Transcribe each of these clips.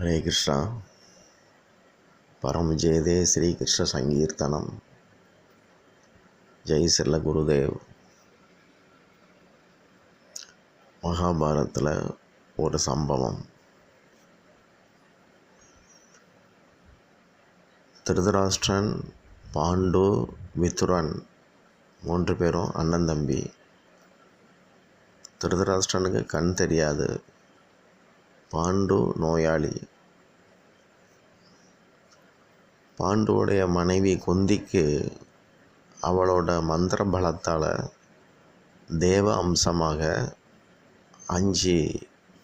ஹரே கிருஷ்ணா. பரம் ஜெயதே ஸ்ரீகிருஷ்ண சங்கீர்த்தனம். ஜெய் செல்ல குருதேவ். மகாபாரத்தில் ஒரு சம்பவம். திருதராஷ்டிரன் பாண்டு மிதுரன் மூன்று பேரும் அண்ணன் தம்பி. திருதராஷ்டிரனுக்கு கண் தெரியாது. பாண்டு நோயாளி. பாண்டுவுடைய மனைவி குந்திக்கு அவளோட மந்திர பலத்தால் தேவ அம்சமாக அஞ்சு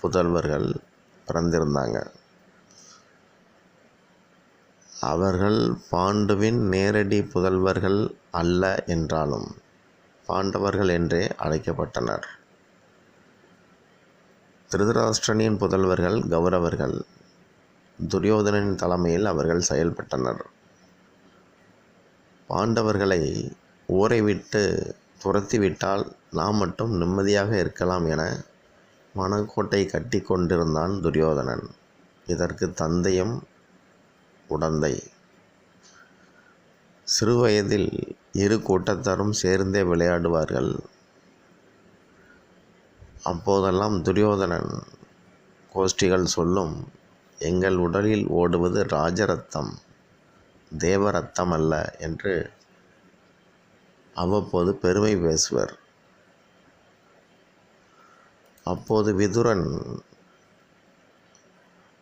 புதல்வர்கள் பிறந்திருந்தாங்க. அவர்கள் பாண்டுவின் நேரடி புதல்வர்கள் அல்ல என்றாலும் பாண்டவர்கள் என்றே அழைக்கப்பட்டனர். திருதராஷ்டிரனின் புதல்வர்கள் கௌரவர்கள் துரியோதனின் தலைமையில் அவர்கள் செயல்பட்டனர். பாண்டவர்களை ஊரை விட்டு துரத்திவிட்டால் நாம் மட்டும் நிம்மதியாக இருக்கலாம் என மனக்கோட்டை கட்டி கொண்டிருந்தான் துரியோதனன். இதற்கு தந்தையும் உடந்தை. சிறுவயதில் இரு கூட்டத்தாரும் சேர்ந்தே விளையாடுவார்கள். அப்போதெல்லாம் துரியோதனன் கோஷ்டிகள் சொல்லும் எங்கள் உடலில் ஓடுவது ராஜரத்தம் தேவரத்தம் அல்ல என்று அவ்வப்போது பெருமை பேசுவர். அப்போது விதுரன்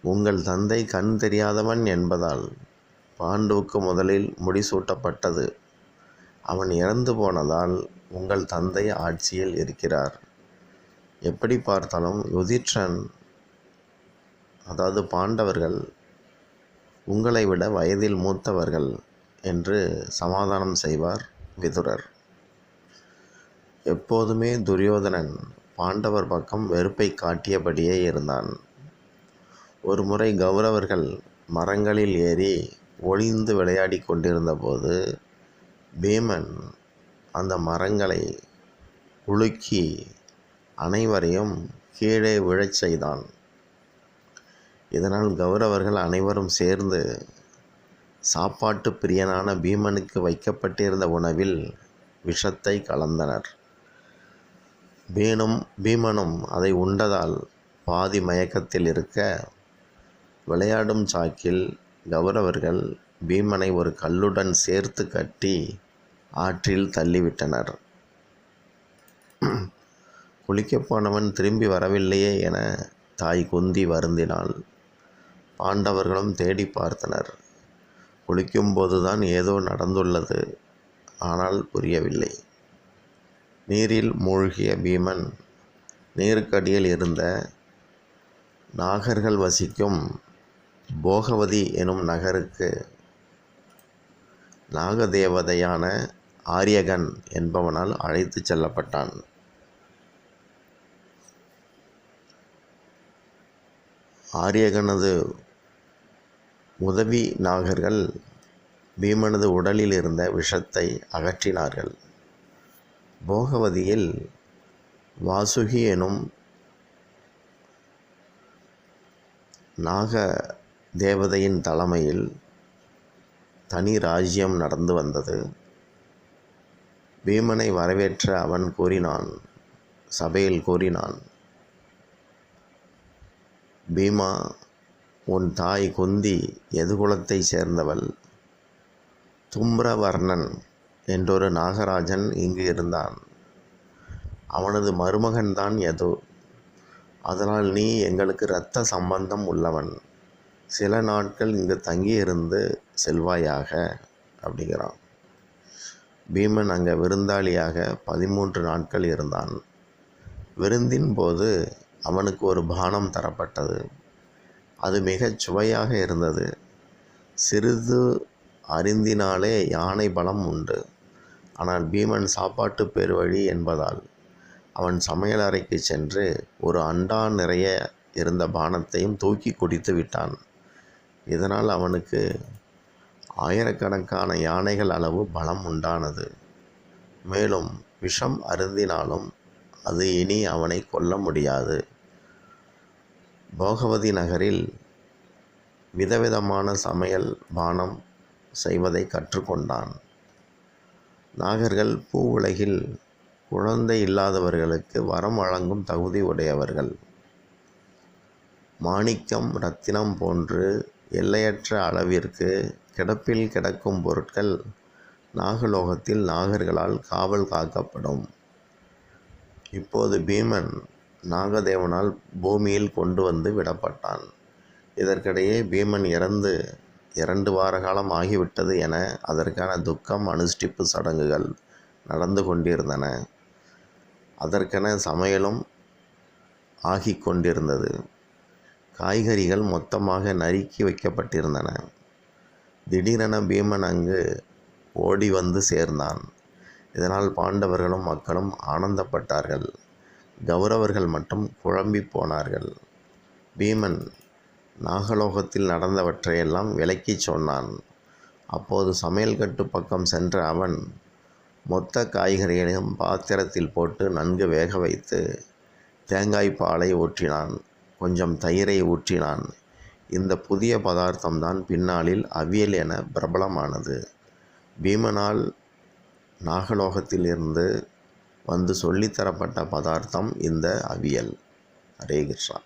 உங்கள் தந்தை கண் தெரியாதவன் என்பதால் பாண்டுவுக்கு முதலில் முடிசூட்டப்பட்டது. அவன் இறந்து போனதால் உங்கள் தந்தை ஆட்சியில் இருக்கிறார். எப்படி பார்த்தாலும் யுதிஷ்டன் அதாவது பாண்டவர்கள் உங்களை விட வயதில் மூத்தவர்கள் என்று சமாதானம் செய்வார் விதுரர். எப்போதுமே துரியோதனன் பாண்டவர் பக்கம் வெறுப்பை காட்டியபடியே இருந்தான். ஒரு முறை கௌரவர்கள் மரங்களில் ஏறி ஒளிந்து விளையாடி கொண்டிருந்தபோது பீமன் அந்த மரங்களை உலுக்கி அனைவரையும் கீழே விழச் செய்தான். இதனால் கௌரவர்கள் அனைவரும் சேர்ந்து சாப்பாட்டு பிரியனான பீமனுக்கு வைக்கப்பட்டிருந்த உணவில் விஷத்தை கலந்தனர். பீனும் பீமனும் அதை உண்டதால் பாதி மயக்கத்தில் இருக்க விளையாடும் சாக்கில் கௌரவர்கள் பீமனை ஒரு கல்லுடன் சேர்த்து கட்டி ஆற்றில் தள்ளிவிட்டனர். குளிக்கப் போனவன் திரும்பி வரவில்லையே என தாய் குந்தி வருந்தினாள். பாண்டவர்களும் தேடி பார்த்தனர். குளிக்கும்போதுதான் ஏதோ நடந்துள்ளது. ஆனால் புரியவில்லை. நீரில் மூழ்கிய பீமன் நீருக்கடியில் இருந்த நாகர்கள் வசிக்கும் போகவதி எனும் நகருக்கு நாகதேவதையான ஆரியகன் என்பவனால் அழைத்து செல்லப்பட்டான். ஆரியகனது உதவி நாகர்கள் பீமனது உடலில் இருந்த விஷத்தை அகற்றினார்கள். போகவதியில் வாசுகி எனும் நாக தேவதையின் தலைமையில் தனி ராஜ்யம் நடந்து வந்தது. பீமனை வரவேற்ற அவன் கூறினான் சபையில் கூறினான் பீமா உன் தாய் குந்தி எதுகுலத்தை சேர்ந்தவள்? தும்ரவர்ணன் என்றொரு நாகராஜன் இங்கு இருந்தான். அவனது மருமகன்தான் எது அதனால் நீ எங்களுக்கு இரத்த சம்பந்தம் உள்ளவன். சில நாட்கள் இங்கு தங்கியிருந்து செல்வாயாக அப்படிங்கிறான். பீமன் அங்கே விருந்தாளியாக பதிமூன்று நாட்கள் இருந்தான். விருந்தின் போது அவனுக்கு ஒரு பானம் தரப்பட்டது. அது மிகச் சுவையாக இருந்தது. சிறிது அறிந்தினாலே யானை பலம் உண்டு. ஆனால் பீமன் சாப்பாட்டு பெருவழி என்பதால் அவன் சமையலறைக்கு சென்று ஒரு அண்டா நிறைய இருந்த பானத்தையும் தூக்கி குடித்து விட்டான். இதனால் அவனுக்கு ஆயிரக்கணக்கான யானைகள் அளவு பலம் உண்டானது. மேலும் விஷம் அருந்தினாலும் அது இனி அவனை கொல்ல முடியாது. போகவதி நகரில் விதவிதமான சமையல் பானம் செய்வதை கற்றுக்கொண்டான். நாகர்கள் பூ உலகில் குழந்தை இல்லாதவர்களுக்கு வரம் வழங்கும் தகுதி உடையவர்கள். மாணிக்கம் ரத்தினம் போன்று எல்லையற்ற அளவிற்கு கிடப்பில் கிடக்கும் பொருட்கள் நாகலோகத்தில் நாகர்களால் காவல் காக்கப்படும். இப்போது பீமன் நாகதேவனால் பூமியில் கொண்டு வந்து விடப்பட்டான். இதற்கிடையே பீமன் இறந்து இரண்டு வார காலம் ஆகிவிட்டது என அதற்கான துக்கம் அனுஷ்டிப்பு சடங்குகள் நடந்து கொண்டிருந்தன. அதற்கென சமையலும் ஆகிக் கொண்டிருந்தது. காய்கறிகள் மொத்தமாக நறுக்கி வைக்கப்பட்டிருந்தன. திடீரென பீமன் அங்கு ஓடி வந்து சேர்ந்தான். இதனால் பாண்டவர்களும் மக்களும் ஆனந்தப்பட்டார்கள். கௌரவர்கள் மட்டும் குழம்பி போனார்கள். பீமன் நாகலோகத்தில் நடந்தவற்றையெல்லாம் விலக்கிச் சொன்னான். அப்போது சமையல் கட்டு பக்கம் சென்ற அவன் மொத்த காய்கறிகளையும் பாத்திரத்தில் போட்டு நன்கு வேக வைத்து தேங்காய் பாலை ஊற்றினான். கொஞ்சம் தயிரை ஊற்றினான். இந்த புதிய பதார்த்தம்தான் பின்னாளில் அவியல் என பிரபலமானது. பீமனால் நாகலோகத்திலிருந்து வந்து சொல்லித்தரப்பட்ட பதார்த்தம் இந்த அவியல். ஹரே கிருஷ்ணா.